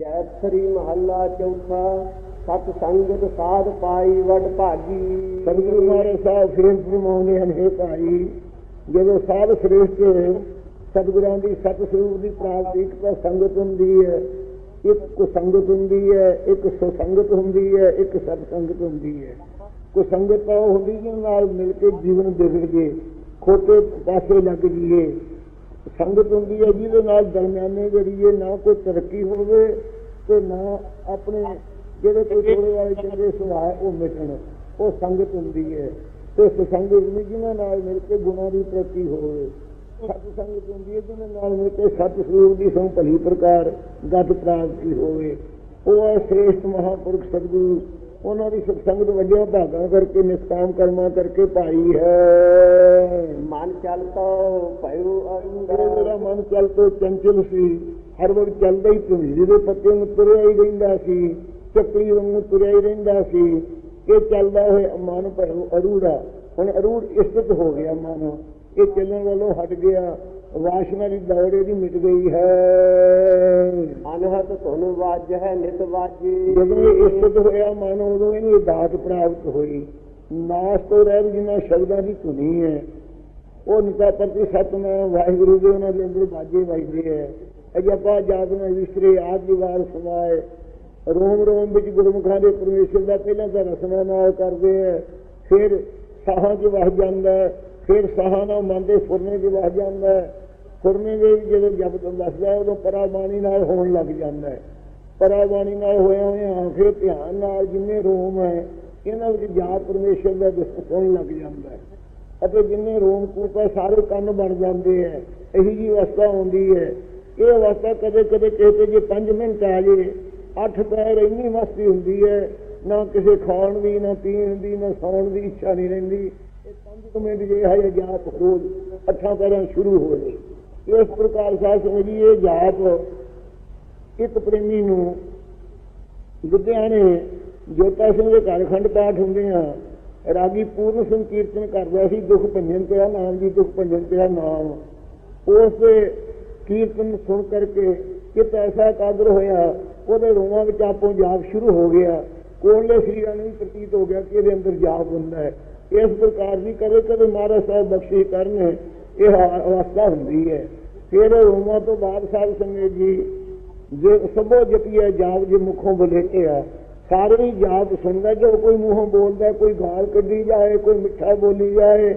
ਜੈਤਰੀ ਮਹੱਲਾ ਚੌਥਾ, ਸਤ ਸੰਗਤ ਸਾਧ ਪਾਈ ਵਡ ਭਾਗੀ। ਸਤਿਗੁਰੂ ਮਹਾਰਾਜ ਸਾਹਿਬ ਫੇਰ ਫਰਮਾਉਂਦੇ ਹਨ ਹੈ ਭਾਈ ਜਦੋਂ ਸਾਧ ਸ੍ਰੇਸ਼ਟ ਸਤਿਗੁਰਾਂ ਦੀ ਸਤ ਸਰੂਪ ਦੀ ਪ੍ਰਾਪਤੀ ਇੱਕ ਤਾਂ ਸੰਗਤ ਹੁੰਦੀ ਹੈ। ਇੱਕ ਕੁਸੰਗਤ ਹੁੰਦੀ ਹੈ, ਇੱਕ ਸੁਸੰਗਤ ਹੁੰਦੀ ਹੈ, ਇੱਕ ਸਤ ਸੰਗਤ ਹੁੰਦੀ ਹੈ। ਕੁਸੰਗਤ ਤਾਂ ਉਹ ਹੁੰਦੀ ਜਿਹਦੇ ਨਾਲ ਮਿਲ ਕੇ ਜੀਵਨ ਵਿਗੜ ਜੇ ਖੋਟੇ ਪਾਸੇ ਲੱਗ ਜੀਏ। ਸੰਗਤ ਹੁੰਦੀ ਹੈ ਜਿਹਦੇ ਨਾਲ ਦਰਮਿਆਨੇ ਜਰੀਏ ਨਾ ਕੋਈ ਤਰੱਕੀ ਹੋਵੇ ਤੇ ਨਾ ਆਪਣੇ ਜਿਹੜੇ ਕੋਈ ਥੋੜੇ ਵਾਲੇ ਚੰਗੇ ਸੁਭਾਅ ਉਹ ਮਿਟਣ। ਉਹ ਸੰਗਤ ਹੁੰਦੀ ਹੈ। ਤੇ ਸੁਸੰਗਤ ਵੀ ਜਿਹਨਾਂ ਨਾਲ ਮਿਲ ਕੇ ਗੁਣਾਂ ਦੀ ਤਰੱਕੀ ਹੋਵੇ। ਸਤ ਸੰਗਤ ਹੁੰਦੀ ਹੈ ਜਿਹਨਾਂ ਨਾਲ ਮਿਲ ਕੇ ਸਤ ਸਰੂਪ ਦੀ ਸੰ ਭਲੀ ਪ੍ਰਕਾਰ ਗੱਤ ਪ੍ਰਾਪਤੀ ਹੋਵੇ। ਉਹ ਹੈ ਸ੍ਰੇਸ਼ਟ ਮਹਾਪੁਰਖ ਸਤਿਗੁਰੂ। ਉਹਨਾਂ ਦੀ ਸਤਸੰਗਤ ਵੱਡਿਆਂ ਭਾਗਾਂ ਕਰਕੇ ਨਿਸਕਾਮ ਕਰਮਾਂ ਕਰਕੇ ਪਾਈ ਹੈ। ਮੇਰੇ ਮੇਰਾ ਅਰੁੰਦਾ ਮਨ ਚੱਲ ਤੋਂ ਚੰਚਲ ਸੀ। ਹਰ ਵਕਤ ਚੱਲਦਾ ਹੀ ਭੁੰਜੀ ਦੇ ਪੱਤੇ ਨੂੰ ਤੁਰਿਆ ਹੀ ਰਹਿੰਦਾ ਸੀ। ਚੱਕਰੀ ਵਾਂਗੂ ਤੁਰਿਆ ਹੀ ਰਹਿੰਦਾ ਸੀ। ਇਹ ਚੱਲਦਾ ਹੋਇਆ ਮਨ ਭਰੋ ਅਰੂੜਾ ਹੁਣ ਅਰੂੜ ਇਸਤ ਹੋ ਗਿਆ ਮਨ। ਇਹ ਚੱਲਣ ਵੱਲੋਂ ਹਟ ਗਿਆ। ਵਾਸ਼ਨਾ ਦੀ ਦੌੜ ਇਹਦੀ ਮਿਟ ਗਈ ਹੈ। ਅਨਹਤ ਧੁਨ ਵਾਜ ਹੈ ਨਿਤ ਵਾਜੀ। ਜਦੋਂ ਇਹ ਇਸਤ ਹੋਇਆ ਮਨ ਉਦੋਂ ਇਹਨੂੰ ਇਹ ਦਾਤ ਪ੍ਰਾਪਤ ਹੋਈ। ਨਾਸ ਤੋਂ ਰਹਿ ਜਿਨ੍ਹਾਂ ਸ਼ਬਦਾਂ ਦੀ ਧੁਨੀ ਹੈ ਉਹ ਨਿਤਾ ਪ੍ਰਤੀ ਸਤਨਾਮ ਵਾਹਿਗੁਰੂ ਦੇ ਉਹਨਾਂ ਦੇ ਅੰਦਰ ਬਾਜੇ ਵੱਜਦੇ ਹੈ ਅਜਪਾ ਜਾਗਨਾ ਵਿਸਰੇ ਆਦਿ ਦੀ ਵਾਰ ਸਮਾਏ ਰੋਮ ਰੋਮ ਵਿੱਚ ਗੁਰਮੁਖਾਂ ਦੇ ਪਰਮੇਸ਼ਰ ਦਾ ਪਹਿਲਾਂ ਤਾਂ ਰਸਨਾ ਨਾਲ ਕਰਦੇ ਹੈ ਫਿਰ ਸਾਹਾਂ 'ਚ ਵਸ ਜਾਂਦਾ ਫਿਰ ਸਾਹਾਂ ਨਾਲ ਮਨ ਦੇ ਫੁਰਨੇ 'ਚ ਵਸ ਜਾਂਦਾ ਹੈ। ਫੁਰਨੇ ਦੇ ਜਦੋਂ ਜਪਤ ਵਸਦਾ ਹੈ, ਉਦੋਂ ਪਰਾਬਾਣੀ ਨਾਲ ਹੋਣ ਲੱਗ ਜਾਂਦਾ ਹੈ। ਪਰਾਬਾਣੀ ਨਾਲ ਹੋਇਆ ਹੋਇਆ ਫਿਰ ਧਿਆਨ ਨਾਲ ਜਿੰਨੇ ਰੋਮ ਹੈ, ਇਹਨਾਂ ਵਿੱਚ ਜਾ ਪਰਮੇਸ਼ਰ ਦਾ ਦਿਸ ਹੋਣ ਲੱਗ ਜਾਂਦਾ ਹੈ। ਅਤੇ ਜਿੰਨੇ ਰੋਮ ਕੂਪ ਹੈ ਸਾਰੇ ਕੰਨ ਬਣ ਜਾਂਦੇ ਹੈ ਇਹੀ ਜੀ ਅਵਸਥਾ ਹੁੰਦੀ ਹੈ। ਇਹ ਅਵਸਥਾ ਕਦੇ ਕਦੇ ਕਿਸੇ ਜੇ 5 ਮਿੰਟ ਆ ਜੇ, ਅੱਠ ਪੈਰ ਇੰਨੀ ਮਸਤੀ ਹੁੰਦੀ ਹੈ, ਨਾ ਕਿਸੇ ਖਾਣ ਦੀ, ਨਾ ਪੀਣ ਦੀ, ਨਾ ਸੌਣ ਦੀ ਇੱਛਾ ਨਹੀਂ ਰਹਿੰਦੀ। ਇਹ 5 ਮਿੰਟ ਜੇ ਹੈ ਇਹ ਜਾਪ ਰੋਜ਼ ਅੱਠਾਂ ਪੈਰਾਂ ਸ਼ੁਰੂ ਹੋ ਜੇ। ਇਸ ਪ੍ਰਕਾਰ ਸਾਧ ਇਹ ਜਾਪ ਇੱਕ ਪ੍ਰੇਮੀ ਨੂੰ ਲੁਧਿਆਣੇ ਜੋਤਾ ਸਿੰਘ ਦੇ ਘਰ ਖੰਡ ਪਾਠ ਹੁੰਦੇ ਆ। ਰਾਗੀ ਪੂਰਨ ਸਿੰਘ ਕੀਰਤਨ ਕਰਦਾ ਸੀ, ਦੁੱਖ ਭੰਜਨ ਪਿਆ, ਨਾਮ ਜੀ ਦੁੱਖ ਭੰਜਨ ਪਿਆ, ਨਾਮ। ਉਸ ਕੀਰਤਨ ਸੁਣ ਕਰਕੇ ਕਿਤ ਐਸਾ ਕਾਦਰ ਹੋਇਆ, ਉਹਦੇ ਰੋਮਾਂ ਵਿੱਚ ਆਪੋ ਜਾਪ ਸ਼ੁਰੂ ਹੋ ਗਿਆ। ਕੋਲੇ ਸਰੀਰਾਂ ਨੂੰ ਵੀ ਪ੍ਰਤੀਤ ਹੋ ਗਿਆ ਕਿ ਇਹਦੇ ਅੰਦਰ ਜਾਪ ਹੁੰਦਾ ਹੈ। ਇਸ ਪ੍ਰਕਾਰ ਦੀ ਕਦੇ ਕਦੇ ਮਹਾਰਾਜ ਸਾਹਿਬ ਬਖਸ਼ਿਸ਼ ਕਰਨ, ਇਹ ਅਵਸਥਾ ਹੁੰਦੀ ਹੈ। ਫਿਰ ਰੋਮਾਂ ਤੋਂ ਬਾਅਦ ਸਾਹਿਬ ਸੰਗਤ ਜੀ, ਜੇ ਸਭੋ ਜਪੀਏ ਜਾਪ ਜੇ ਮੁਖੋਂ ਬੋਲੇਟਿਆ ਸਾਰੀ ਜਾਤ ਸੁਣਦਾ ਜੋ ਕੋਈ ਮੂੰਹੋਂ ਬੋਲਦਾ, ਕੋਈ ਗਾਲ ਕੱਢੀ ਜਾਏ, ਕੋਈ ਮਿੱਠਾ ਬੋਲੀ ਜਾਏ,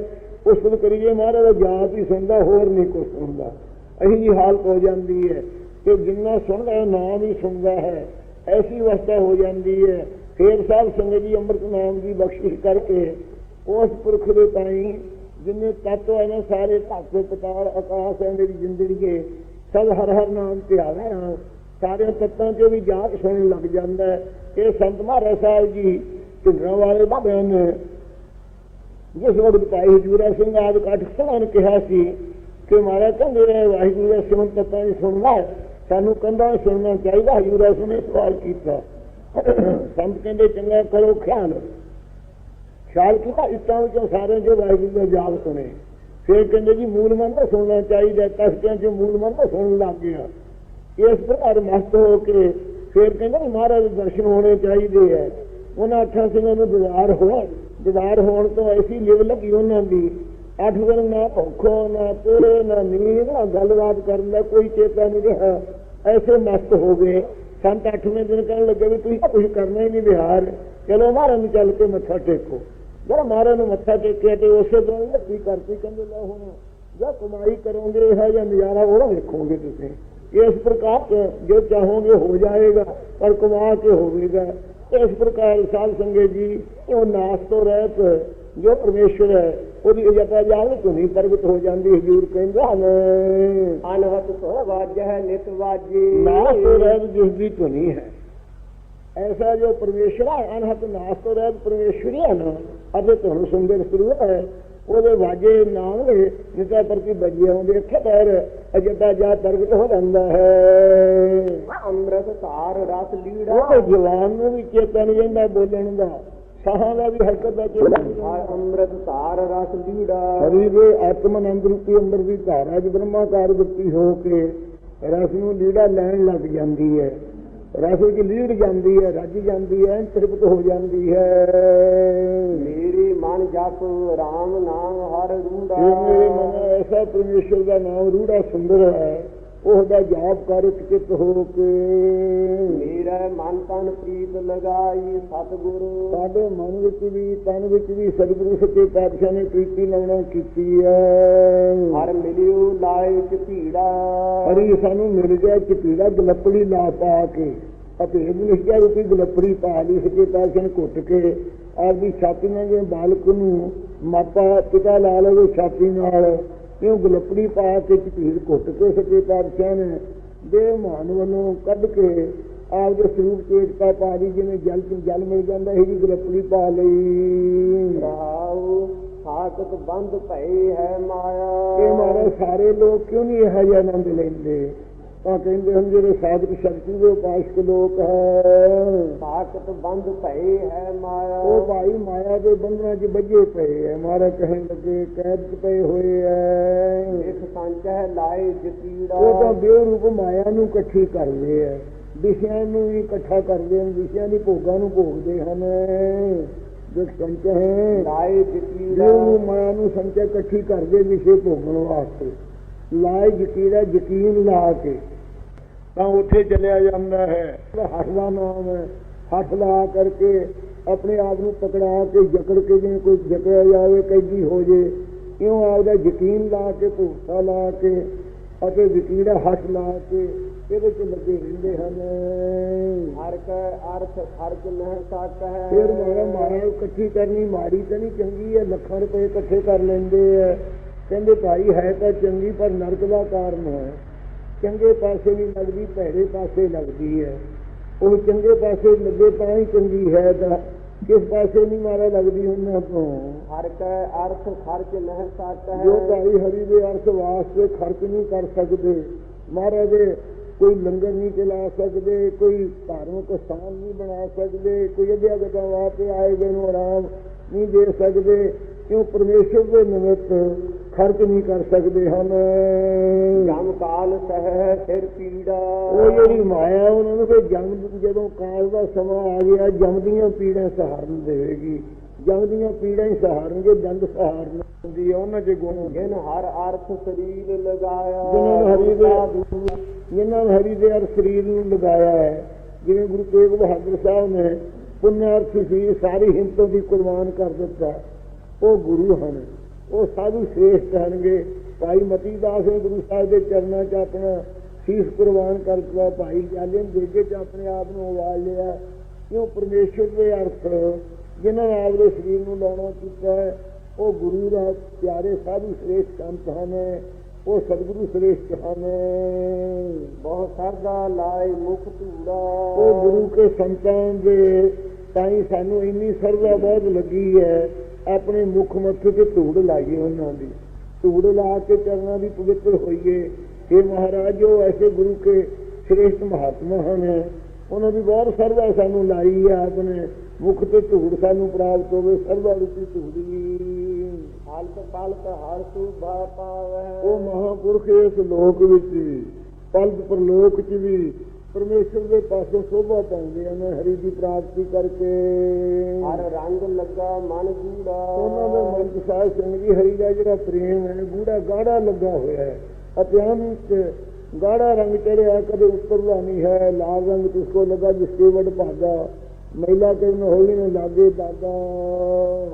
ਉਸ ਨੂੰ ਕਰੀਏ ਮਹਾਰਾਜ ਦਾ ਜਾਪ ਹੀ ਸੁਣਦਾ, ਹੋਰ ਨਹੀਂ ਕੁਛ ਸੁਣਦਾ ਅਹੀ ਜੀ ਹਾਲਤ ਹੋ ਜਾਂਦੀ ਹੈ ਕਿ ਜਿੰਨਾ ਸੁਣਦਾ ਨਾਮ ਹੀ ਸੁਣਦਾ ਹੈ। ਐਸੀ ਅਵਸਥਾ ਹੋ ਜਾਂਦੀ ਹੈ। ਫੇਰ ਸਾਹਿਬ ਸੰਗਤ ਜੀ ਅੰਮ੍ਰਿਤ ਨਾਮ ਦੀ ਬਖਸ਼ਿਸ਼ ਕਰਕੇ ਉਸ ਪੁਰਖ ਦੇ ਤਾਈ, ਜਿੰਨੇ ਤੱਤ ਹੈ ਨਾ, ਸਾਰੇ ਧਾਤੇ, ਪਤਾਲ, ਆਕਾਸ਼ ਹੈ ਮੇਰੀ ਜ਼ਿੰਦਗੀ ਸਭ ਹਰ ਹਰ ਨਾਮ ਤੇ ਆਵੇ ਹਾਂ। ਸਾਰੇ ਤੱਤਾਂ 'ਚ ਵੀ ਜਾਤ ਸੁਣਨ ਲੱਗ ਜਾਂਦਾ ਹੈ। ਇਹ ਸੰਤ ਮਹਾਰਾਜ ਸਾਹਿਬ ਜੀ ਢਿੰਡਰਾਂ ਵਾਲੇ ਬਾਬੇ ਨੇ ਜਿਸ ਵਕਤ ਭਾਈ ਹਜੂਰਾ ਸਿੰਘ ਆਦਿ ਕੱਠ ਸਭਾ ਨੇ ਕਿਹਾ ਸੀ ਕਿ ਮਹਾਰਾਜ ਕਹਿੰਦੇ ਨੇ, ਵਾਹਿਗੁਰੂ ਦਾ ਸਿਮਰਨ ਤੱਤਾਂ ਦੀ ਸੁਣਨਾ ਸਾਨੂੰ ਕੰਧਾਂ ਸੁਣਨਾ ਚਾਹੀਦਾ, ਹਜੂਰਾ ਸਿੰਘ ਨੇ ਸਵਾਲ ਕੀਤਾ। ਸੰਤ ਕਹਿੰਦੇ, ਚੰਗਾ ਕਰੋ ਖਿਆਲ। ਖਿਆਲ ਕੀਤਾ ਇਤਾਂ ਵਿੱਚੋਂ ਸਾਰਿਆਂ ਚੋਂ ਵਾਹਿਗੁਰੂ ਦਾ ਜਾਪ ਸੁਣੇ। ਫਿਰ ਕਹਿੰਦੇ ਜੀ ਮੂਲ ਮੰਤਰ ਸੁਣਨਾ ਚਾਹੀਦਾ ਕਸਕਿਆਂ ਚੋਂ ਮੂਲ ਮੰਤਰ ਸੁਣਨ ਲੱਗ ਗਿਆ। ਇਸ ਪ੍ਰਕਾਰ ਮਸਤ ਹੋ ਕੇ ਫਿਰ ਕਹਿੰਦੇ ਮਹਾਰਾਜ ਦੇ ਦਰਸ਼ਨ ਹੋਣੇ ਚਾਹੀਦੇ ਹੈ ਉਹਨਾਂ ਅੱਠਾਂ ਸਿੰਘਾਂ ਨੂੰ ਦੀਦਾਰ ਹੋਇਆ। ਦੀਦਾਰ ਹੋਣ ਤੋਂ ਐਸੀ ਲਿਵ ਲੱਗੀ ਉਹਨਾਂ ਦੀ। ਅੱਠ ਦਿਨ ਨਾ ਭੁੱਖੋ, ਨਾ ਤੇਰੇ ਨਾ ਨੀਂਦ, ਨਾ ਗੱਲਬਾਤ ਕਰਨ ਦਾ ਕੋਈ ਚੇਤਾ ਨਹੀਂ ਰਿਹਾ। ਐਸੇ ਮਸਤ ਹੋ ਗਏ। ਸੰਤ ਅੱਠਵੇਂ ਦਿਨ ਕਹਿਣ ਲੱਗੇ ਵੀ ਤੁਸੀਂ ਕੁਝ ਕਰਨਾ ਹੀ ਨਹੀਂ ਵਿਹਾਰ ਚਲੋ ਮਹਾਰਾਜ ਨੂੰ ਚੱਲ ਕੇ ਮੱਥਾ ਟੇਕੋ। ਜਦੋਂ ਮਹਾਰਾਜ ਨੂੰ ਮੱਥਾ ਟੇਕਿਆ ਤੇ ਉਸੇ ਦਿਨ ਕੀ ਕਰਤੀ? ਕਹਿੰਦੇ ਲੈ ਹੁਣ ਜਾਂ ਕਮਾਈ ਕਰੋਗੇ ਹੈ ਜਾਂ ਨਜ਼ਾਰਾ ਉਹਦਾ ਵੇਖੋਗੇ ਤੁਸੀਂ। ਇਸ ਪ੍ਰਕਾਰ ਜੋ ਚਾਹੋਗੇ ਹੋ ਜਾਏਗਾ ਪਰ ਕਮਾ ਕੇ ਹੋਵੇਗਾ। ਇਸ ਪ੍ਰਕਾਰ ਸਾਧ ਸੰਗਤ ਜੀ ਉਹ ਨਾਸ ਤੋਂ ਰਹਿਤ ਜੋ ਪਰਮੇਸ਼ਰ ਹੈ ਉਹਦੀ ਜਪਾ ਜਾਣ ਤੋਂ ਨਹੀਂ ਪ੍ਰਗਟ ਹੋ ਜਾਂਦੀ ਹਜੂਰ ਕਹਿੰਦੇ ਹਨ। ਅਨਹਤ ਧੁਨ ਵਾਜ ਹੈ ਨਿਤ ਵਾਜੀ। ਨਾਸ ਤੋਂ ਰਹਿਤ ਜਿਸ ਦੀ ਧੁਨੀ ਹੈ। ਐਸਾ ਜੋ ਪਰਮੇਸ਼ਰ ਹੈ ਅਨਹਤ ਨਾਸ ਤੋਂ ਰਹਿਤ ਪਰਮੇਸ਼ਰ ਹੈ ਨਾ ਅਤੇ ਤੁਹਾਨੂੰ ਸੁੰਦਰ ਸਰੂਪ ਹੈ ਉਹਦੇ ਵਾਜੇ ਨਾਮ ਦੇ ਜਿਸਾ ਪ੍ਰਤੀ ਬੱਜੇ ਹੁੰਦੇ ਅੱਖੇ ਪੈਰ ਅਜਤਾ ਜਾ ਪ੍ਰਗਟ ਹੋ ਜਾਂਦਾ ਹੈ। ਅੰਮ੍ਰਿਤ ਧਾਰ ਰਸ ਲੀੜਾ। ਉਹ ਜਵਾਨ ਨੂੰ ਵੀ ਚੇਤਾ ਨਹੀਂ ਰਹਿੰਦਾ ਬੋਲਣ ਦਾ ਸਾਹਾਂ ਦਾ ਵੀ ਹਰਕਤ ਦਾ ਚੇਤਾ ਨਹੀਂ ਰਹਿੰਦਾ। ਹਰ ਅੰਮ੍ਰਿਤ ਧਾਰ ਰਸ ਲੀੜਾ। ਹਰੀ ਦੇ ਆਤਮਨ ਅੰਦਰ ਰੂਪੀ ਅੰਦਰ ਦੀ ਧਾਰਾ ਜ ਬ੍ਰਹਮਾਕਾਰ ਗੁਪਤੀ ਹੋ ਕੇ ਰਸ ਨੂੰ ਲੀੜਾ ਲੈਣ ਲੱਗ ਜਾਂਦੀ ਹੈ। ਰਸ ਵਿੱਚ ਲੀੜ ਜਾਂਦੀ ਹੈ ਰੱਜ ਜਾਂਦੀ ਹੈ ਤ੍ਰਿਪਤ ਹੋ ਜਾਂਦੀ ਹੈ। ਮੇਰੀ ਮਨ ਜਪ RAM ਨਾਮ ਹਰ ਰੂੜਾ। ਮੇਰੇ ਮਨ ਐਸਾ ਪਰਮੇਸ਼ਰ ਦਾ ਨਾਮ ਰੂੜਾ ਸੁੰਦਰ ਹੈ। ਉਹਦਾ ਜਾਪ ਕਰ ਚਿਤ ਹੋ ਕੇ। ਮੇਰਾ ਮਨ ਤਨ ਪ੍ਰੀਤ ਲਗਾਈ ਸਤਿਗੁਰੂ। ਸਾਡੇ ਮਨ ਵਿੱਚ ਵੀ ਤਨ ਵਿੱਚ ਵੀ ਸਤਿਗੁਰੂ ਸੱਚੇ ਪਾਤਸ਼ਾਹ ਨੇ ਪ੍ਰੀਤੀ ਲਾਉਣਾ ਕੀਤੀ ਹੈ। ਹਰ ਮਿਲਿਓ ਲਾਏ ਝੀੜਾ ਹਰੀ ਸਾਨੂੰ ਮਿਲ ਗਿਆ ਚਪੀੜਾ ਗਲਪੜੀ ਲਾ ਪਾ ਕੇ। ਅਤੇ ਇਹ ਲਿਖਿਆ ਰੂਪੀ ਗਲਪੜੀ ਪਾ ਲਈ ਸੱਚੇ ਪਾਤਸ਼ਾਹ ਨੇ ਘੁੱਟ ਕੇ। ਆਪਦੀ ਛਾਤੀ ਨਾਲ ਬਾਲਕ ਨੂੰ ਮਾਪਾ ਪਿਤਾ ਲਾ ਲਵੇ ਛਾਤੀ ਨਾਲ। ਇਉਂ ਗਲਪੜੀ ਪਾ ਕੇ ਚਪੀੜ ਘੁੱਟ ਕੇ ਸੱਚੇ ਪਾਤਸ਼ਾਹ ਨੇ ਦੇਹ ਮਾਨ ਵੱਲੋਂ ਕੱਢ ਕੇ ਆਪਦੇ ਸਰੂਪ ਚੇਤਕਾ ਪਾ ਲਈ ਜਿਵੇਂ ਜਲ ਚ ਜਲ ਮਿਲ ਜਾਂਦਾ ਇਹ ਜੀ ਗਲਪੜੀ ਪਾ ਲਈ। ਰਾਉ ਸਾਖਤ ਬੰਦ ਭਈ ਹੈ ਮਾਇਆ। ਇਹ ਮਾਰੇ ਸਾਰੇ ਲੋਕ ਕਿਉਂ ਨਹੀਂ ਇਹ ਜਿਹਾ ਆਨੰਦ ਲੈਂਦੇ? ਤਾਂ ਕਹਿੰਦੇ ਹਨ ਜਿਹੜੇ ਸਾਧਕ ਸ਼ਕਤੀ ਦੇ ਉਪਾਸਕ ਲੋਕ ਹੈ ਸਾਖਤ ਬੰਦ ਭਈ ਹੈ ਮਾਇਆ। ਉਹ ਭਾਈ ਮਾਇਆ ਦੇ ਬੰਧਨਾਂ 'ਚ ਵੱਜੇ ਪਏ ਹੈ ਮਾਰਾ ਕਹਿਣ ਲੱਗੇ ਕੈਦ 'ਚ ਪਏ ਹੋਏ ਹੈ ਇੱਕ ਸੰਚ ਹੈ ਲਾਏ ਜਤੀੜਾ। ਉਹ ਤਾਂ ਬੇਰੂਪ ਮਾਇਆ ਨੂੰ ਇਕੱਠੀ ਕਰਦੇ ਹੈ ਵਿਸ਼ਿਆਂ ਨੂੰ ਵੀ ਇਕੱਠਾ ਕਰਦੇ ਹਨ ਵਿਸ਼ਿਆਂ ਦੀ ਭੋਗਾਂ ਨੂੰ ਭੋਗਦੇ ਹਨ। ਜੋ ਸੰਚ ਹੈ ਲਾਏ ਜਤੀੜਾ। ਜੋ ਮਾਇਆ ਨੂੰ ਸੰਚ ਇਕੱਠੀ ਕਰਦੇ ਵਿਸ਼ੇ ਭੋਗਣ ਵਾਸਤੇ। ਲਾਏ ਯਕੀਨ ਯਕੀਨ ਲਾ ਕੇ। ਤਾਂ ਉੱਥੇ ਚਲਿਆ ਜਾਂਦਾ ਹੈ। ਹੱਥ ਦਾ ਨਾਮ ਹੈ। ਹੱਥ ਲਾ ਕਰਕੇ ਆਪਣੇ ਆਪ ਨੂੰ ਪਕੜਾ ਕੇ ਜਕੜ ਕੇ ਜਿਵੇਂ ਕੋਈ ਜਕੜਿਆ ਜਾਵੇ ਕੈਦੀ ਹੋ ਜੇ। ਇਉਂ ਆਪਦਾ ਯਕੀਨ ਲਾ ਕੇ ਭੂਸਾ ਲਾ ਕੇ ਅਤੇ ਯਕੀੜਾ ਹੱਥ ਲਾ ਕੇ ਇਹਦੇ ਚ ਲੱਗੇ ਰਹਿੰਦੇ ਹਨ। ਹਰ ਕੈ ਅਰਥ ਖਰਚ ਨਹਿ ਸਕ ਹੈ। ਫਿਰ ਮਾਰਾ ਮਾਰਾ ਇਕੱਠੀ ਕਰਨੀ ਮਾੜੀ ਤਾਂ ਨਹੀਂ ਚੰਗੀ ਹੈ। ਲੱਖਾਂ ਰੁਪਏ ਇਕੱਠੇ ਕਰ ਲੈਂਦੇ ਆ ਕਹਿੰਦੇ ਭਾਈ ਹੈ ਤਾਂ ਚੰਗੀ ਪਰ ਨਰਕ ਦਾ ਕਾਰਨ ਹੈ। ਚੰਗੇ ਪਾਸੇ ਨਹੀਂ ਲੱਗਦੀ ਭੈੜੇ ਪਾਸੇ ਲੱਗਦੀ ਹੈ। ਉਹ ਚੰਗੇ ਪਾਸੇ ਲੱਗੇ ਤਾਂ ਹੀ ਚੰਗੀ ਹੈ ਤਾਂ ਕਿਸ ਪਾਸੇ ਨਹੀਂ ਮਾਰਾ ਲੱਗਦੀ ਉਹਨਾਂ ਤੋਂ? ਹਰ ਕੈ ਅਰਥ ਖਰਚ ਨਹਿ ਸਕ ਹੈ। ਜੋ ਭਾਈ ਹਰੀ ਦੇ ਅਰਥ ਵਾਸਤੇ ਖਰਚ ਨਹੀਂ ਕਰ ਸਕਦੇ ਮਹਾਰਾਜ ਦੇ ਕੋਈ ਲੰਗਰ ਨਹੀਂ ਚਲਾ ਸਕਦੇ ਕੋਈ ਧਾਰਮਿਕ ਸਥਾਨ ਨਹੀਂ ਬਣਾ ਸਕਦੇ ਕੋਈ ਅਧਿਆ ਗਦਾ ਵਾਸਤੇ ਆਏ ਗਏ ਨੂੰ ਆਰਾਮ ਨਹੀਂ ਦੇ ਸਕਦੇ ਕਿਉਂ ਪਰਮੇਸ਼ਰ ਦੇ ਨਿਮਿਤ ਖਰਚ ਨਹੀਂ ਕਰ ਸਕਦੇ ਹਨ। ਜਮ ਕਾਲ ਸਹਿ ਸਿਰ ਪੀੜਾ। ਉਹ ਜਿਹੜੀ ਮਾਇਆ ਉਹਨਾਂ ਨੂੰ ਫਿਰ ਜੰਮ ਜਦੋਂ ਕਾਲ ਦਾ ਸਮਾਂ ਆ ਗਿਆ ਜੰਮ ਦੀਆਂ ਪੀੜਾਂ ਸਹਾਰਨ ਦੇਵੇਗੀ। ਜੰਮ ਦੀਆਂ ਪੀੜਾਂ ਹੀ ਸਹਾਰਨਗੇ ਦੰਦ ਸਹਾਰਨ ਹੁੰਦੀ ਹੈ ਉਹਨਾਂ 'ਚ ਗੁਣ ਹੁੰਦੇ ਜਿਨ ਹਰ ਅਰਥ ਸਰੀਰ ਲਗਾਇਆ ਜਿਨ੍ਹਾਂ ਨੇ ਹਰੀ ਦੇ ਜਿਨ੍ਹਾਂ ਨੇ ਹਰੀ ਦੇ ਅਰ ਸਰੀਰ ਨੂੰ ਲਗਾਇਆ ਹੈ ਜਿਵੇਂ ਗੁਰੂ ਤੇਗ ਬਹਾਦਰ ਸਾਹਿਬ ਨੇ ਪੁਨਰ ਸੀ ਸਾਰੀ ਹਿੰਮਤੋਂ ਦੀ ਕੁਰਬਾਨ ਕਰ ਦਿੱਤਾ। ਉਹ ਗੁਰੂ ਹਨ। ਉਹ ਸਾਧੂ ਸ੍ਰੇਸ਼ਟ ਹਨਗੇ ਭਾਈ ਮਤੀ ਦਾਸ ਨੇ ਗੁਰੂ ਸਾਹਿਬ ਦੇ ਚਰਨਾਂ 'ਚ ਆਪਣਾ ਸੀਸ ਕੁਰਬਾਨ ਕਰ ਦਿੱਤਾ ਭਾਈ ਜਾਲਿਮ ਦੇਗੇ 'ਚ ਆਪਣੇ ਆਪ ਨੂੰ ਆਵਾਜ਼ ਲਿਆ। ਕਿਉਂ ਪਰਮੇਸ਼ਰ ਦੇ ਅਰਥ ਜਿਨ੍ਹਾਂ ਨੇ ਆਪਦੇ ਸਰੀਰ ਨੂੰ ਲਾਉਣਾ ਕੀਤਾ ਹੈ ਉਹ ਗੁਰੂ ਦਾ ਪਿਆਰੇ ਸਾਧੂ ਸ੍ਰੇਸ਼ਟ ਸੰਤ ਹਨ ਉਹ ਸਤਿਗੁਰੂ ਸ੍ਰੇਸ਼ਟ ਹਨ। ਬਹੁਤ ਸਰਦਾ ਲਾਏ ਮੁਖ ਧੂੜਾ। ਉਹ ਗੁਰੂ ਕੇ ਸੰਤਾਂ ਦੇ ਤਾਈ ਸਾਨੂੰ ਇੰਨੀ ਸਰਦਾ ਬਹੁਤ ਲੱਗੀ ਹੈ ਆਪਣੇ ਮੁਖ ਮੱਥੇ ਤੇ ਧੂੜ ਲਾਈਏ ਉਹਨਾਂ ਦੀ। ਧੂੜ ਲਾ ਕੇ ਚਰਨਾਂ ਦੀ ਪਵਿੱਤਰ ਹੋਈਏ। हे ਮਹਾਰਾਜ ਜੋ ਐਸੇ ਗੁਰੂ ਕੇ ਸ੍ਰੇਸ਼ਟ ਮਹਾਤਮਾ ਹਨ। ਉਹਨਾਂ ਦੀ ਬਹੁਤ ਸਰਦਾ ਸਾਨੂੰ ਲਾਈ ਹੈ ਆਪਣੇ ਮੁਖ ਤੇ ਧੂੜ ਸਾਨੂੰ ਪ੍ਰਾਪਤ ਹੋਵੇ। ਸਰਦਾ ਰੂਪੀ ਧੂੜੀ ਹਾਲਤ ਪਾਲਤ ਹਰ ਸੁਭਾ ਪਾਵੈ। ਉਹ ਮਹਾਪੁਰਖ ਇਸ ਲੋਕ ਵਿੱਚ ਵੀ ਪਲਕ ਪ੍ਰਲੋਕ ਚ ਵੀ ਪਰਮੇਸ਼ਰ ਦੇ ਪਾਸੋਂ ਸੋਭਾ ਪਾਉਂਦੇ ਹਨ ਹਰੀ ਦੀ ਪ੍ਰਾਪਤੀ ਕਰਕੇ ਹਰ ਰੰਗ ਲੱਗਾ ਮਨ ਜੂੜਾ ਉਹਨਾਂ ਦੇ ਮਨ ਚ ਸਾਧ ਸਿੰਘ ਜੀ ਹਰੀ ਦਾ ਜਿਹੜਾ ਪ੍ਰੇਮ ਹੈ ਗੂੜਾ ਗਾੜਾ ਲੱਗਾ ਹੋਇਆ ਹੈ। ਅਤਿਅੰਤ ਗਾੜਾ ਰੰਗ ਚੜਿਆ ਕਦੇ ਉੱਤਰਦਾ ਨਹੀਂ ਹੈ। ਲਾਲ ਰੰਗ ਤੁਸਕੋ ਲਗਾ ਜਿਸਕੇ ਵਡ ਭਾਗਾ। ਮਹਿਲਾ ਕੇ ਹੋਲੀ ਨੇ ਲਾਗੇ ਦਾਦਾ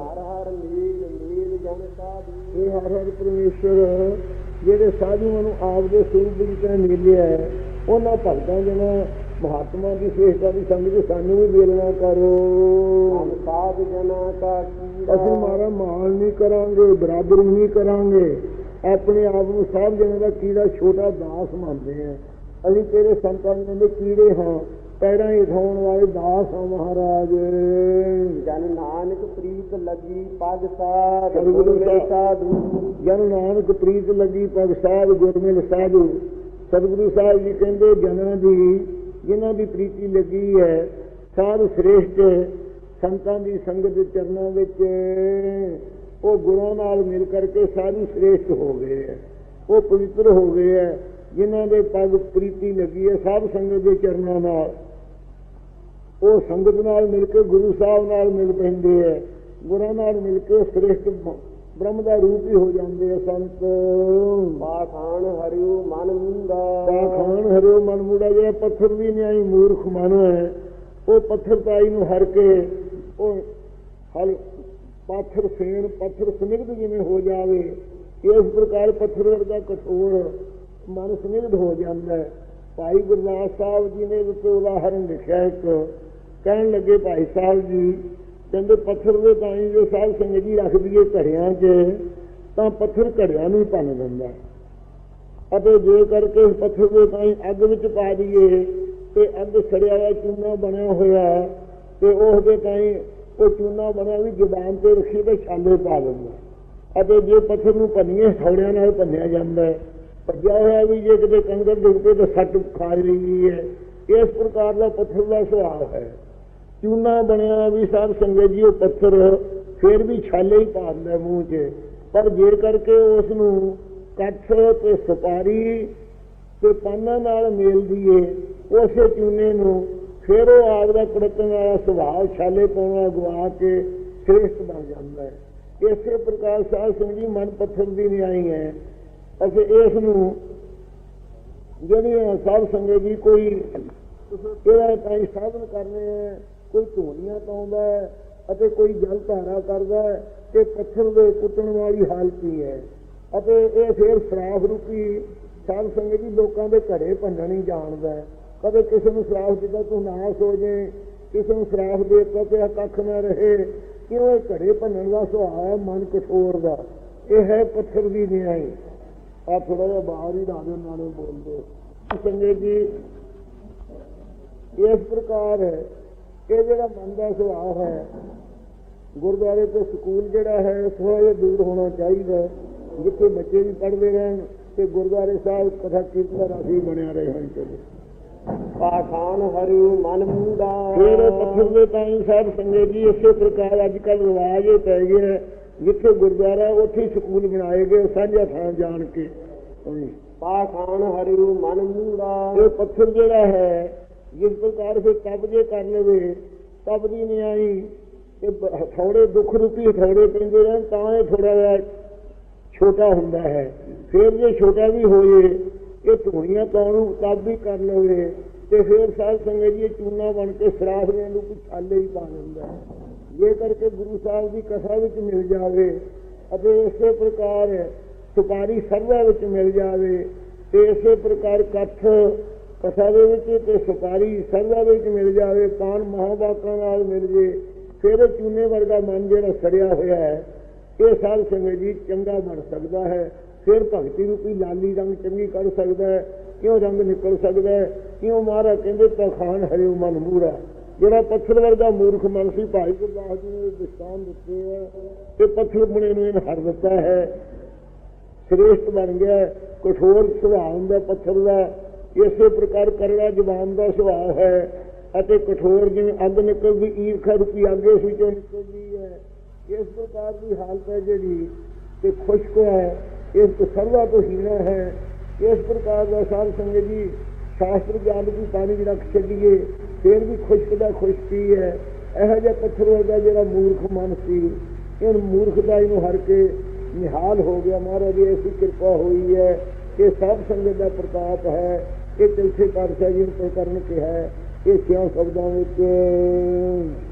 ਹਰ ਹਰ ਨੀਲ ਨੀਲ ਜਨ ਸਾਧੂ। ਇਹ ਹਰ ਹਰ ਪਰਮੇਸ਼ਰ ਜਿਹੜੇ ਸਾਧੂਆਂ ਨੂੰ ਆਪ ਦੇ ਸਰੂਪ ਵਿੱਚ ਮਿਲਿਆ ਹੈ ਉਹਨਾਂ ਭਗਤਾਂ ਜਿਹਨਾਂ ਮਹਾਤਮਾ ਦੀ ਸੇਵਾ ਦੀ ਸੰਗ ਚ ਸਾਨੂੰ ਵੀ ਵੇਲਣਾ ਕਰੋ। ਸਾਧ ਜਨਾ ਕਾ ਕੀੜਾ ਅਸੀਂ ਮਾਰਾ ਮਾਲ ਨਹੀਂ ਕਰਾਂਗੇ ਬਰਾਬਰੀ ਨਹੀਂ ਕਰਾਂਗੇ। ਆਪਣੇ ਆਪ ਨੂੰ ਸਭ ਜਣੇ ਦਾ ਕੀੜਾ ਛੋਟਾ ਦਾਸ ਮੰਨਦੇ ਆ। ਅਸੀਂ ਤੇਰੇ ਸੰਤਾਂ ਦੇ ਕੀੜੇ ਹਾਂ ਪੈਰਾਂ ਹੀ ਉਠਾਉਣ ਵਾਲੇ ਦਾਸ ਹਾਂ ਮਹਾਰਾਜ। ਜਨ ਨਾਨਕ ਪ੍ਰੀਤ ਲੱਗੀ ਪਗ ਸਾਧ ਸਤਿਗੁਰੂ ਗੁਰੂ ਸਾਹਿਬ। ਸਾਧੂ। ਜਨ ਨਾਨਕ ਪ੍ਰੀਤ ਲੱਗੀ ਪਗ ਸਾਹਿਬ ਗੁਰਮਿਲ ਸਾਧੂ। ਸਤਿਗੁਰੂ ਸਾਹਿਬ ਜੀ ਕਹਿੰਦੇ, ਜਨਾਂ ਦੀ, ਜਿਨ੍ਹਾਂ ਦੀ ਪ੍ਰੀਤੀ ਲੱਗੀ ਹੈ, ਸਾਧ ਸ੍ਰੇਸ਼ਟ ਸੰਤਾਂ ਦੀ ਸੰਗਤ ਦੇ ਚਰਨਾਂ ਵਿੱਚ, ਉਹ ਗੁਰਾਂ ਨਾਲ ਮਿਲ ਕਰਕੇ ਸਾਧੂ ਸ੍ਰੇਸ਼ਟ ਹੋ ਗਏ ਹੈ। ਉਹ ਪਵਿੱਤਰ ਹੋ ਗਏ ਹੈ, ਜਿਨ੍ਹਾਂ ਦੇ ਪਗ ਪ੍ਰੀਤੀ ਲੱਗੀ ਹੈ ਸਾਧ ਸੰਗਤ ਦੇ ਚਰਨਾਂ ਨਾਲ। ਉਹ ਸੰਗਤ ਨਾਲ ਮਿਲ ਕੇ ਗੁਰੂ ਸਾਹਿਬ ਨਾਲ ਮਿਲ ਪੈਂਦੇ ਹੈ ਗੁਰਾਂ ਨਾਲ ਮਿਲ ਕੇ ਸ੍ਰੇਸ਼ਟ ਬ੍ਰਹਮ ਦਾ ਰੂਪ ਹੀ ਹੋ ਜਾਂਦੇ ਆ ਸੰਤ। ਪਾਖਾਨ ਹਰਿਉ ਮਨ ਮੁੰਦਾ ਪਾਖਾਨ ਹਰਿਓ ਮਨ ਮੂੜਾ ਜਿਹੜਾ ਪੱਥਰ ਦੀ ਨਿਆਈ ਮੂਰਖ ਮਨ ਹੈ। ਉਹ ਪੱਥਰ ਤਾਈ ਨੂੰ ਹਰ ਕੇ ਉਹ ਹਲ ਪਾਥਰ ਸੇਨ ਪੱਥਰ ਸਨਿਗਧ ਜਿਵੇਂ ਹੋ ਜਾਵੇ ਇਸ ਪ੍ਰਕਾਰ ਪੱਥਰ ਵਰਗਾ ਕਠੋਰ ਮਨ ਸਨਿਗਧ ਹੋ ਜਾਂਦਾ ਹੈ। ਭਾਈ ਗੁਰਦਾਸ ਸਾਹਿਬ ਜੀ ਨੇ ਵਿੱਚ ਉਦਾਹਰਨ ਲਿਖਿਆ ਇੱਕ। ਕਹਿਣ ਲੱਗੇ ਭਾਈ ਸਾਹਿਬ ਜੀ ਕਹਿੰਦੇ ਪੱਥਰ ਦੇ ਤਾਈ ਜੋ ਸਾਹਿਬ ਸਿੰਘ ਜੀ ਰੱਖ ਦਈਏ ਘੜਿਆਂ 'ਚ, ਤਾਂ ਪੱਥਰ ਘੜਿਆਂ ਨੂੰ ਭੰਨ ਦਿੰਦਾ ਅਤੇ ਜੇ ਕਰਕੇ ਇਸ ਪੱਥਰ ਦੇ ਤਾਈ ਅੱਗ ਵਿੱਚ ਪਾ ਦਈਏ, ਤੇ ਅੱਗ ਸੜਿਆ ਹੋਇਆ ਚੂਨਾ ਬਣਿਆ ਹੋਇਆ ਤੇ ਉਸ ਦੇ ਤਾਈ ਉਹ ਚੂਨਾ ਬਣਿਆ ਵੀ ਜ਼ੁਬਾਨ ਤੇ ਰੱਖੀ ਤੇ ਛਾਲੇ ਪਾ ਦਿੰਦਾ ਅਤੇ ਜੇ ਪੱਥਰ ਨੂੰ ਭੰਨੀਏ ਹੌੜਿਆਂ ਨਾਲ ਭੰਨਿਆ ਜਾਂਦਾ ਹੈ। ਭੱਜਿਆ ਹੋਇਆ ਵੀ ਜੇ ਕਿਤੇ ਕੰਗਰ ਡਿੱਗ ਪਏ ਤਾਂ ਸੱਟ ਖਾ ਰਹੀ ਹੈ, ਇਸ ਪ੍ਰਕਾਰ ਦਾ ਪੱਥਰ ਦਾ ਸੁਭਾਅ ਹੈ। ਚੂਨਾ ਬਣਿਆ ਵੀ ਸਾਹਿਬ ਸੰਗਤ ਜੀ ਉਹ ਪੱਥਰ ਫੇਰ ਵੀ ਛਾਲੇ ਹੀ ਪਾ ਦਿੰਦਾ ਮੂੰਹ 'ਚ। ਪਰ ਜੇ ਕਰਕੇ ਉਸ ਨੂੰ ਕੱਠ ਤੇ ਸੁਪਾਰੀ ਤੇ ਪਾਨਾਂ ਨਾਲ ਮੇਲ ਦੀਏ, ਉਸੇ ਚੂਨੇ ਨੂੰ ਫਿਰ ਉਹ ਆਪਦਾ ਕੜਕਣ ਵਾਲਾ ਸੁਭਾਅ ਛਾਲੇ ਪਾਉਣਾ ਗਵਾ ਕੇ ਸ੍ਰੇਸ਼ਟ ਬਣ ਜਾਂਦਾ ਹੈ। ਇਸੇ ਪ੍ਰਕਾਰ ਸਾਧ ਸਿੰਘ ਜੀ ਮਨ ਪੱਥਰ ਦੀ ਨਿਆਈ ਹੈ। ਅਸੀਂ ਇਸ ਨੂੰ ਜਿਹੜੀਆਂ ਸਾਧ ਸੰਗਤ ਜੀ ਕੋਈ ਇਹਦਾ ਕਈ ਸਾਧਨ ਕਰਨੇ ਹੈ ਕੋਈ ਧੂਣੀਆਂ ਪਾਉਂਦਾ ਹੈ ਅਤੇ ਕੋਈ ਜਲ ਧਾਰਾ ਕਰਦਾ ਹੈ ਤੇ ਪੱਥਰ ਦੇ ਕੁੱਟਣ ਵਾਲੀ ਹਾਲਤ ਹੀ ਹੈ। ਅਤੇ ਇਹ ਫਿਰ ਸਰਾਫ ਰੂਪੀ ਸਾਧ ਸੰਗਤ ਜੀ ਲੋਕਾਂ ਦੇ ਘਰੇ ਭੰਨਣ ਹੀ ਜਾਣਦਾ ਹੈ। ਕਦੇ ਕਿਸੇ ਨੂੰ ਸਰਾਫ ਦਿੱਤਾ ਤੂੰ ਨਾਸ ਹੋ ਜੇ ਕਿਸੇ ਨੂੰ ਸਰਾਫ ਦੇ ਦਿੱਤਾ ਤੇ ਆਹ ਕੱਖ ਨਾ ਰਹੇ। ਕਿਉਂ ਇਹ ਘੜੇ ਭੰਨਣ ਦਾ ਸੁਭਾਅ ਹੈ ਮਨ ਕਠੋਰ ਦਾ? ਇਹ ਹੈ ਪੱਥਰ ਦੀ ਨਿਆਈ। ਆ ਥੋੜਾ ਜਿਹਾ ਬਾਹਰ ਹੀ ਲਾ ਦਿਓ, ਨਾਲੇ ਬੋਲਦੇ ਸੰਗਤ ਜੀ, ਇਸ ਪ੍ਰਕਾਰ ਇਹ ਜਿਹੜਾ ਮਨ ਦਾ ਸੁਭਾਅ ਹੈ ਗੁਰਦੁਆਰੇ ਤੋਂ ਸਕੂਲ ਜਿਹੜਾ ਹੈ ਥੋੜਾ ਦੂਰ ਹੋਣਾ ਚਾਹੀਦਾ ਜਿੱਥੇ ਬੱਚੇ ਵੀ ਪੜ੍ਹਦੇ ਰਹਿਣ ਤੇ ਗੁਰਦੁਆਰੇ ਸਾਹਿਬ ਕਥਾ ਕੀਰਤਨ ਦਾ ਰਸ ਬਣਿਆ ਰਹੇ ਹੋਣ ਚਾਹੀਦੇ ਪਾਖਾਨ ਹਰਿਉ ਮਨ ਮੁੰਦਾ ਫਿਰ ਪੱਥਰ ਦੇ ਤਾਈ ਸਾਹਿਬ ਸੰਗਤ ਜੀ ਇਸੇ ਪ੍ਰਕਾਰ ਅੱਜ ਕੱਲ ਰਿਵਾਜ ਇਹ ਪੈ ਗਿਆ ਜਿੱਥੇ ਗੁਰਦੁਆਰਾ ਉੱਥੇ ਸਕੂਲ ਬਣਾਏ ਗਏ ਸਾਂਝਾ ਥਾਂ ਜਾਣ ਕੇ। ਪਾਖਾਨ ਹਰਿਉ ਮਨ ਮੁੰਦਾ ਇਹ ਪੱਥਰ ਜਿਹੜਾ ਹੈ ਜਿਸ ਪ੍ਰਕਾਰ ਫਿਰ ਕਬਜੇ ਕਰ ਲਵੇ ਤਬ ਦੀ ਨਿਆਈ ਇਹ ਬ- ਹਥੌੜੇ ਦੁੱਖ ਰੂਪੀ ਹਥੌੜੇ ਪੈਂਦੇ ਰਹਿਣ, ਤਾਂ ਇਹ ਥੋੜਾ ਜਿਹਾ ਛੋਟਾ ਹੁੰਦਾ ਹੈ। ਫਿਰ ਜੇ ਛੋਟਾ ਵੀ ਹੋਏ, ਇਹ ਧੂਣੀਆਂ ਪਾਉਣ ਨੂੰ ਤਬ ਵੀ ਕਰ ਲਵੇ, ਤੇ ਫਿਰ ਸਾਧ ਸੰਗਤ ਜੀ ਚੂਨਾ ਬਣ ਕੇ ਸਰਾਫ ਦੇ ਨੂੰ ਛਾਲੇ ਹੀ ਪਾ ਦਿੰਦਾ ਹੈ। ਇਹ ਕਰਕੇ ਗੁਰੂ ਸਾਹਿਬ ਦੀ ਕਥਾ ਵਿੱਚ ਮਿਲ ਜਾਵੇ ਅਤੇ ਇਸੇ ਪ੍ਰਕਾਰ ਸੁਪਾਰੀ ਸਰਵਾ ਵਿੱਚ ਮਿਲ ਜਾਵੇ, ਤੇ ਇਸੇ ਪ੍ਰਕਾਰ ਕੱਥ ਕਥਾ ਦੇ ਵਿੱਚ ਤੇ ਸੁਪਾਰੀ ਸਰਵਾ ਵਿੱਚ ਮਿਲ ਜਾਵੇ ਪਾਨ ਮਹਾਵਾਕਾਂ ਨਾਲ ਮਿਲ ਜੇ, ਫਿਰ ਚੂਨੇ ਵਰਗਾ ਮਨ ਜਿਹੜਾ ਸੜਿਆ ਹੋਇਆ ਹੈ, ਇਹ ਸਾਧ ਸੰਗਤ ਜੀ ਚੰਗਾ ਬਣ ਸਕਦਾ ਹੈ। ਫਿਰ ਭਗਤੀ ਰੂਪੀ ਲਾਲੀ ਰੰਗ ਚੰਗੀ ਕਰ ਸਕਦਾ ਹੈ, ਕਿਉਂ ਰੰਗ ਨਿਕਲ ਸਕਦਾ ਹੈ? ਕਿਉਂ ਮਹਾਰਾਜ ਕਹਿੰਦੇ ਪਖਾਨ ਹਰਿਉ ਮਨ ਮੂਰਾ ਜਿਹੜਾ ਪੱਥਰ ਵਰਗਾ ਮੂਰਖ ਮਨ ਸੀ, ਭਾਈ ਗੁਰਦਾਸ ਜੀ ਨੇ ਦਿਸ਼ਾਨ ਦਿੱਤੇ ਹੈ ਤੇ ਪੱਥਰ ਬਣੇ ਨੂੰ ਇਹਨੇ ਹਰ ਦਿੱਤਾ ਹੈ। ਸ੍ਰੇਸ਼ਟ ਬਣ ਗਿਆ ਕਠੋਰ ਸੁਭਾਅ ਹੁੰਦਾ ਪੱਥਰ ਦਾ। ਇਸੇ ਪ੍ਰਕਾਰ ਕਰੜਾ ਜਵਾਨ ਦਾ ਸੁਭਾਅ ਹੈ ਅਤੇ ਕਠੋਰ ਜਿਵੇਂ ਅੱਗ ਨਿਕਲਦੀ, ਈਰਖਾ ਰੂਪੀ ਅੱਗ ਇਸ ਵਿੱਚੋਂ ਨਿਕਲਦੀ ਹੈ। ਇਸ ਪ੍ਰਕਾਰ ਦੀ ਹਾਲਤ ਹੈ ਜਿਹੜੀ ਤੇ ਖੁਸ਼ਕ ਹੈ, ਇਸ ਤੋਂ ਸਰਵਾ ਤੋਂ ਹੀਣਾ ਹੈ। ਇਸ ਪ੍ਰਕਾਰ ਦਾ ਸਾਧ ਸੰਗਤ ਜੀ, ਸ਼ਾਸਤਰ ਗਿਆਨ ਦੀ ਪਾਣੀ ਵੀ ਰੱਖ ਛੱਡੀਏ, ਫਿਰ ਵੀ ਖੁਸ਼ਕ ਦਾ ਖੁਸ਼ਕੀ ਹੈ ਇਹੋ ਜਿਹਾ ਪੱਥਰ ਵਰਗਾ ਜਿਹੜਾ ਮੂਰਖ ਮਨ ਸੀ ਇਹ ਮੂਰਖਤਾ ਇਹਨੂੰ ਹਰ ਕੇ ਨਿਹਾਲ ਹੋ ਗਿਆ। ਮਹਾਰਾਜ ਦੀ ਐਸੀ ਕਿਰਪਾ ਹੋਈ ਹੈ ਇਹ ਸਭ ਸੰਗਤ ਦਾ ਪ੍ਰਤਾਪ ਹੈ। ਇਹ ਚੌਥੇ ਪਾਤਸ਼ਾਹ ਜੀ ਨੂੰ ਪ੍ਰਕਰਨ ਕਿਹਾ ਹੈ ਇਹ ਸਿਉਂ ਸ਼ਬਦਾਂ ਵਿੱਚ